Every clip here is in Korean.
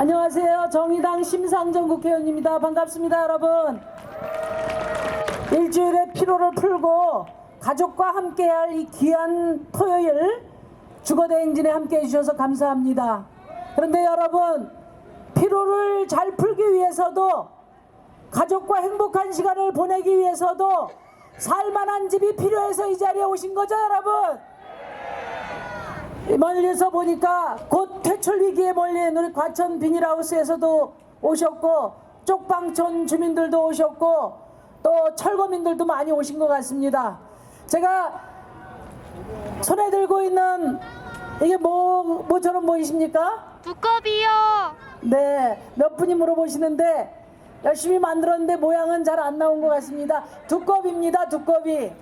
안녕하세요. 정의당 심상정 국회의원입니다. 반갑습니다, 여러분. 일주일의 피로를 풀고 가족과 함께할 이 귀한 토요일 주거대행진에 함께해 주셔서 감사합니다. 그런데 여러분, 피로를 잘 풀기 위해서도 가족과 행복한 시간을 보내기 위해서도 살만한 집이 필요해서 이 자리에 오신 거죠, 여러분? 멀리서 보니까 곧 퇴출 위기에 몰린 우리 과천 비닐하우스에서도 오셨고 쪽방촌 주민들도 오셨고 또 철거민들도 많이 오신 것 같습니다. 제가 손에 들고 있는 이게 뭐 뭐처럼 보이십니까? 두꺼비요. 네, 몇 분이 물어보시는데 열심히 만들었는데 모양은 잘 안 나온 것 같습니다. 두꺼비입니다, 두꺼비.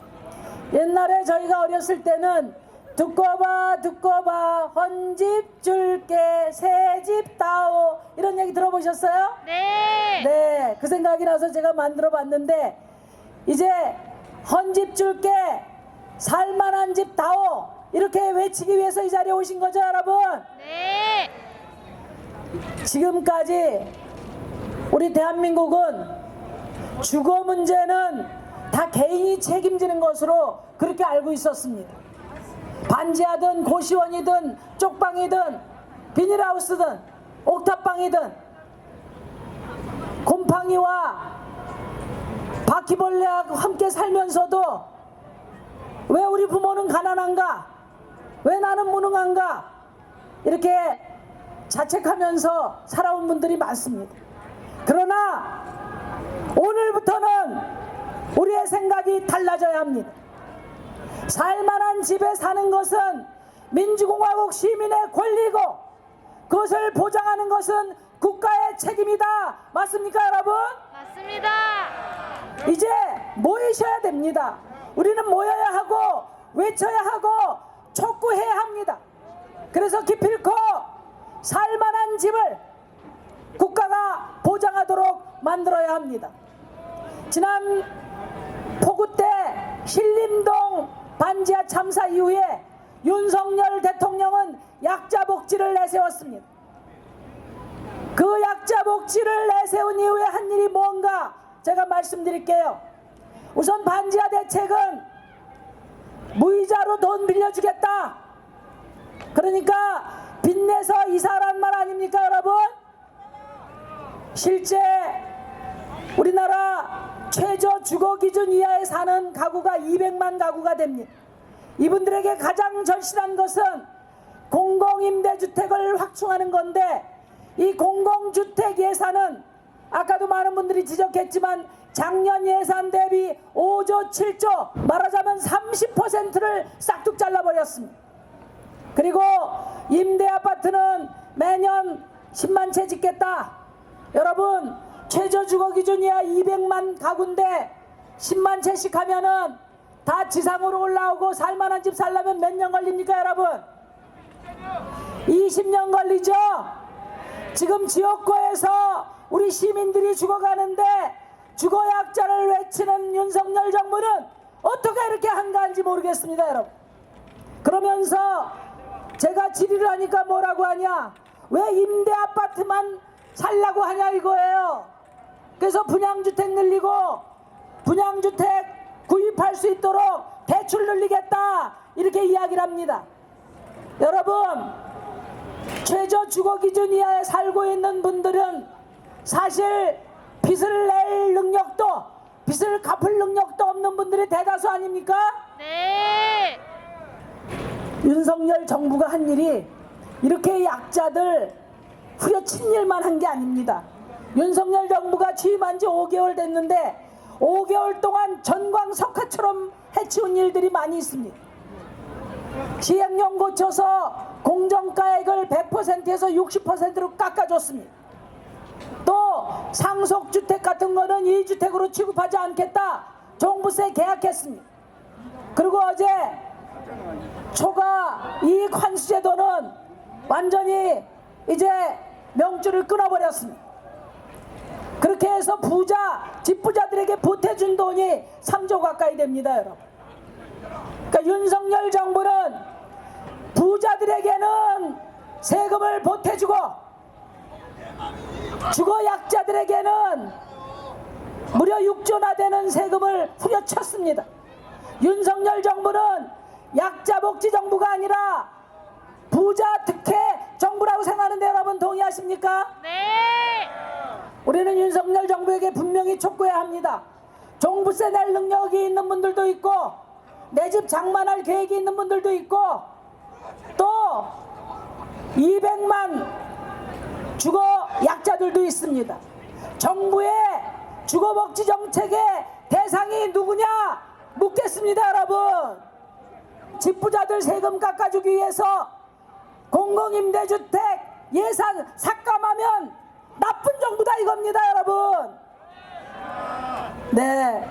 옛날에 저희가 어렸을 때는 두꺼봐, 두꺼봐, 헌집 줄게, 새집 다오 이런 얘기 들어보셨어요? 네. 네, 그 생각이 나서 제가 만들어 봤는데 이제 헌집 줄게, 살만한 집 다오 이렇게 외치기 위해서 이 자리에 오신 거죠, 여러분? 네. 지금까지 우리 대한민국은 주거 문제는 다 개인이 책임지는 것으로 그렇게 알고 있었습니다. 반지하든 고시원이든 쪽방이든 비닐하우스든 옥탑방이든 곰팡이와 바퀴벌레와 함께 살면서도 왜 우리 부모는 가난한가? 왜 나는 무능한가? 이렇게 자책하면서 살아온 분들이 많습니다. 그러나 오늘부터는 우리의 생각이 달라져야 합니다. 살만한 집에 사는 것은 민주공화국 시민의 권리고 그것을 보장하는 것은 국가의 책임이다. 맞습니까, 여러분? 맞습니다. 이제 모이셔야 됩니다. 우리는 모여야 하고 외쳐야 하고 촉구해야 합니다. 그래서 기필코 살만한 집을 국가가 보장하도록 만들어야 합니다. 지난 폭우 때 신림동 반지하 참사 이후에 윤석열 대통령은 약자 복지를 내세웠습니다. 그 약자 복지를 내세운 이후에 한 일이 뭔가 제가 말씀드릴게요. 우선 반지하 대책은 무이자로 돈 빌려주겠다. 그러니까 빚내서 이사란 말 아닙니까, 여러분? 실제 우리나라 최저 주거 기준 이하에 사는 가구가 200만 가구가 됩니다. 이분들에게 가장 절실한 것은 공공임대주택을 확충하는 건데 이 공공주택 예산은 아까도 많은 분들이 지적했지만 작년 예산 대비 5조 7조 말하자면 30%를 싹둑 잘라버렸습니다. 그리고 임대 아파트는 매년 10만 채 짓겠다. 여러분 최저 주거 기준 이하 200만 가구인데 10만 채씩 하면은 다 지상으로 올라오고 살만한 집 살려면 몇 년 걸립니까 여러분? 20년 걸리죠? 지금 지역구에서 우리 시민들이 죽어가는데 주거약자를 외치는 윤석열 정부는 어떻게 이렇게 한가한지 모르겠습니다 여러분 그러면서 제가 질의를 하니까 뭐라고 하냐 왜 임대 아파트만 살라고 하냐 이거예요 그래서 분양주택 늘리고 분양주택 구입할 수 있도록 대출 늘리겠다 이렇게 이야기를 합니다 여러분 최저 주거 기준 이하에 살고 있는 분들은 사실 빚을 낼 능력도 빚을 갚을 능력도 없는 분들이 대다수 아닙니까? 네. 윤석열 정부가 한 일이 이렇게 약자들 후려친 일만 한 게 아닙니다. 윤석열 정부가 취임한 지 5개월 됐는데 5개월 동안 전광석화처럼 해치운 일들이 많이 있습니다. 시행령 고쳐서 공정가액을 100%에서 60%로 깎아줬습니다. 또 상속주택 같은 거는 이주택으로 취급하지 않겠다. 종부세 계약했습니다. 그리고 어제 초과 이익 환수 제도는 완전히 이제 명줄을 끊어버렸습니다. 그렇게 해서 부자, 집부자들에게 보태준 돈이 3조 가까이 됩니다, 여러분. 그러니까 윤석열 정부는 부자들에게는 세금을 보태주고 주거 약자들에게는 무려 6조나 되는 세금을 후려쳤습니다. 윤석열 정부는 약자 복지 정부가 아니라 부자 특 혜 정부라고 생각하는데 여러분 동의하십니까? 네. 우리는 윤석열 정부에게 분명히 촉구해야 합니다. 종부세 낼 능력이 있는 분들도 있고 내 집 장만할 계획이 있는 분들도 있고 또 200만 주거 약자들도 있습니다. 정부의 주거복지 정책의 대상이 누구냐 묻겠습니다 여러분. 집부자들 세금 깎아주기 위해서 공공임대주택 예산 삭감하면 나쁜 정부다 이겁니다 여러분. 네.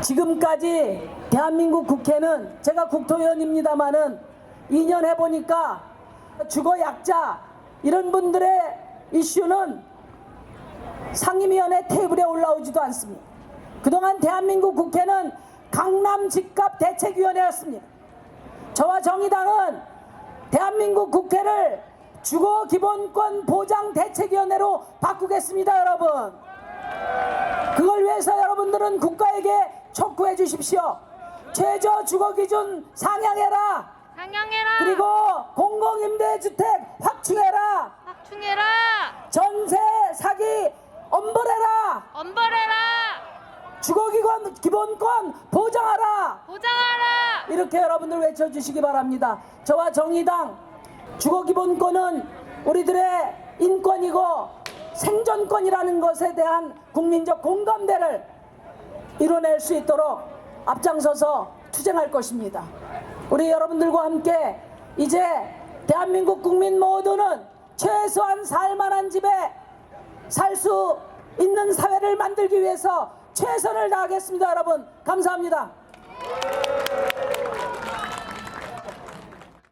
지금까지 대한민국 국회는 제가 국토위원입니다마는 2년 해보니까 주거 약자 이런 분들의 이슈는 상임위원회 테이블에 올라오지도 않습니다. 그동안 대한민국 국회는 강남 집값 대책위원회였습니다. 저와 정의당은 대한민국 국회를 주거 기본권 보장 대책위원회로 바꾸겠습니다, 여러분. 그걸 위해서 여러분들은 국가에게 촉구해 주십시오. 최저 주거 기준 상향해라. 상향해라. 그리고 공공 임대 주택 확충해라. 확충해라. 전세 사기 엄벌해라. 엄벌해라. 주거 기본 기본권 보장하라. 보장하라. 이렇게 여러분들 외쳐주시기 바랍니다. 저와 정의당 주거기본권은 우리들의 인권이고 생존권이라는 것에 대한 국민적 공감대를 이뤄낼 수 있도록 앞장서서 투쟁할 것입니다. 우리 여러분들과 함께 이제 대한민국 국민 모두는 최소한 살만한 집에 살 수 있는 사회를 만들기 위해서 최선을 다하겠습니다, 여러분. 감사합니다.